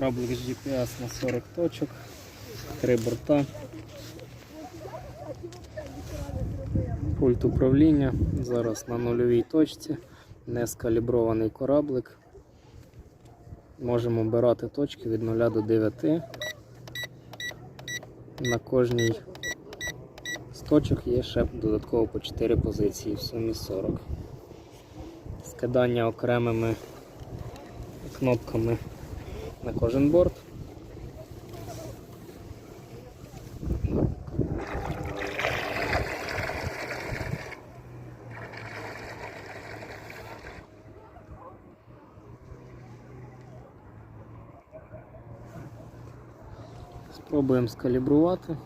Кораблик з GPS на 40 точок, три борта. Пульт управління. Зараз на нульовій точці. Не скалібрований кораблик. Можемо обирати точки від 0 до 9. На кожній з точок є ще додатково по 4 позиції, в сумі 40. Скидання окремими кнопками на кожен борт. Спробуємо скалібрувати.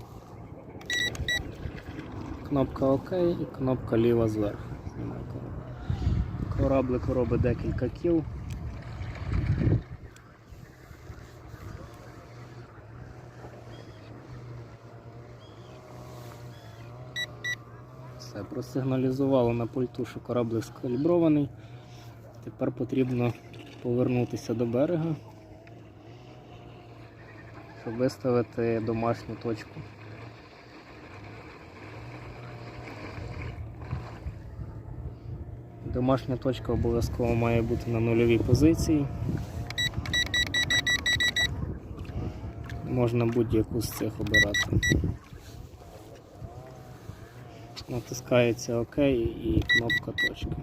Кнопка ОК і кнопка ліва зверху. Кораблик робить декілька кіл. Все, просигналізувало на пульту, що кораблик скалібрований. Тепер потрібно повернутися до берега, щоб виставити домашню точку. Домашня точка обов'язково має бути на нульовій позиції. Можна будь-яку з цих обирати. Натискається ОК і кнопка точки.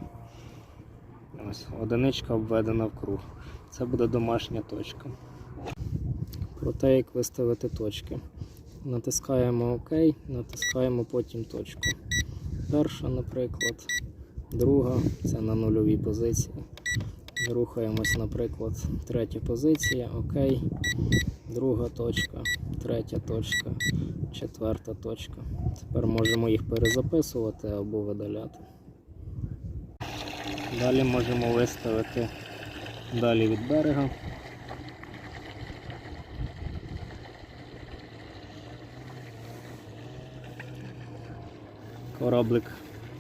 Ось одиничка обведена в круг. Це буде домашня точка. Про те, як виставити точки. Натискаємо ОК, натискаємо потім точку. Перша, наприклад, друга це на нульовій позиції. Рухаємось, наприклад, третя позиція, ОК, друга точка, третя точка, четверта точка. Тепер можемо їх перезаписувати або видаляти. Далі можемо виставити далі від берега. Кораблик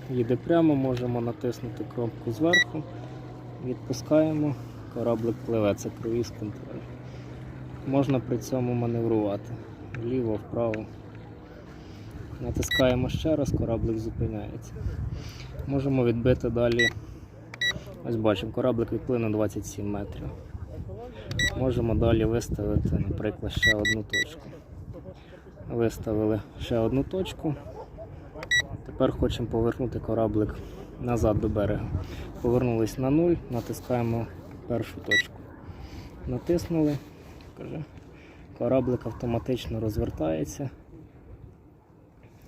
їде прямо, можемо натиснути кнопку зверху, відпускаємо, кораблик пливе, це круїз контроль. Можна при цьому маневрувати вліво, вправо. Натискаємо ще раз, кораблик зупиняється. Можемо відбити далі. Ось бачимо, кораблик відплив на 27 метрів. Можемо далі виставити, наприклад, ще одну точку. Виставили ще одну точку. Тепер хочемо повернути кораблик назад до берега. Повернулись на нуль, натискаємо першу точку. Натиснули, каже, кораблик автоматично розвертається.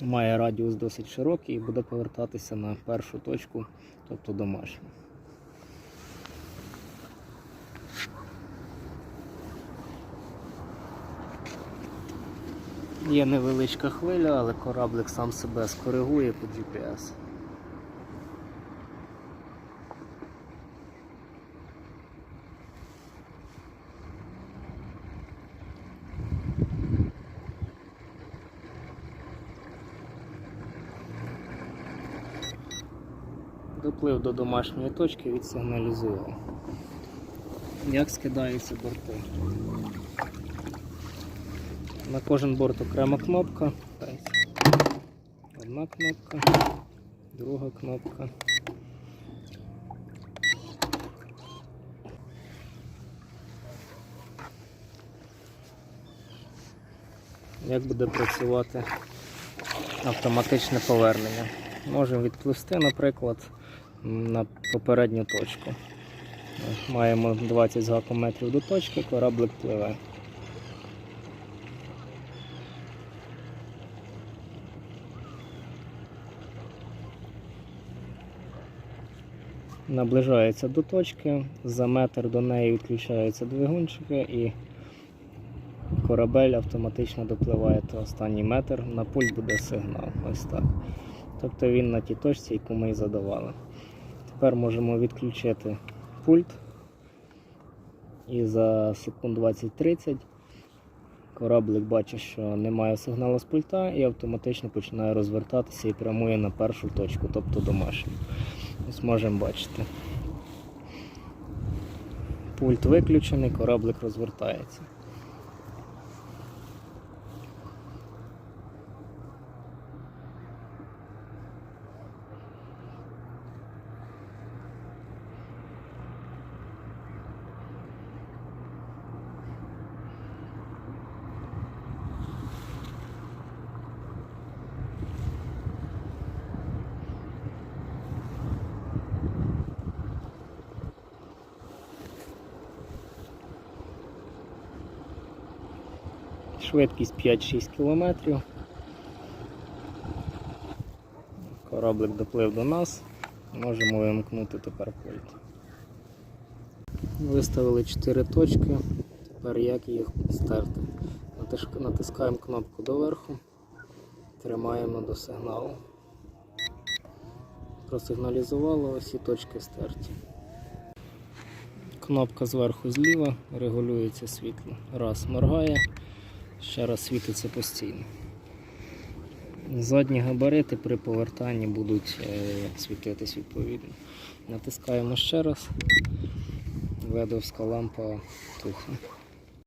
Має радіус досить широкий і буде повертатися на першу точку, тобто домашню. Є невеличка хвиля, але кораблик сам себе скоригує по GPS. Доплив до домашньої точки, відсигналізував. Як скидаються борти? На кожен борт окрема кнопка. Одна кнопка, друга кнопка. Як буде працювати автоматичне повернення? Можемо відпливсти, наприклад, на попередню точку. Маємо 20 з гаком метрів до точки, кораблик пливе. наближається до точки, за метр до неї відключаються двигунчики і корабель автоматично допливає до останній метр, на пульт буде сигнал. Ось так. Тобто він на тій точці, яку ми і задавали. Тепер можемо відключити пульт і за секунд 20-30 кораблик бачить, що немає сигналу з пульта і автоматично починає розвертатися і прямує на першу точку, тобто домашню. Ось можемо бачити. Пульт виключений, кораблик розвертається. Швидкість 5-6 км. Кораблик доплив до нас. Можемо вимкнути тепер пульт. Виставили 4 точки. Тепер як їх стерти? Натискаємо кнопку доверху, тримаємо до сигналу. Просигналізувало, усі точки стерті. Кнопка зверху зліва регулюється світло. Раз моргає, ще раз світиться постійно. Задні габарити при повертанні будуть е, світитись відповідно. Натискаємо ще раз, ведовська лампа тухне.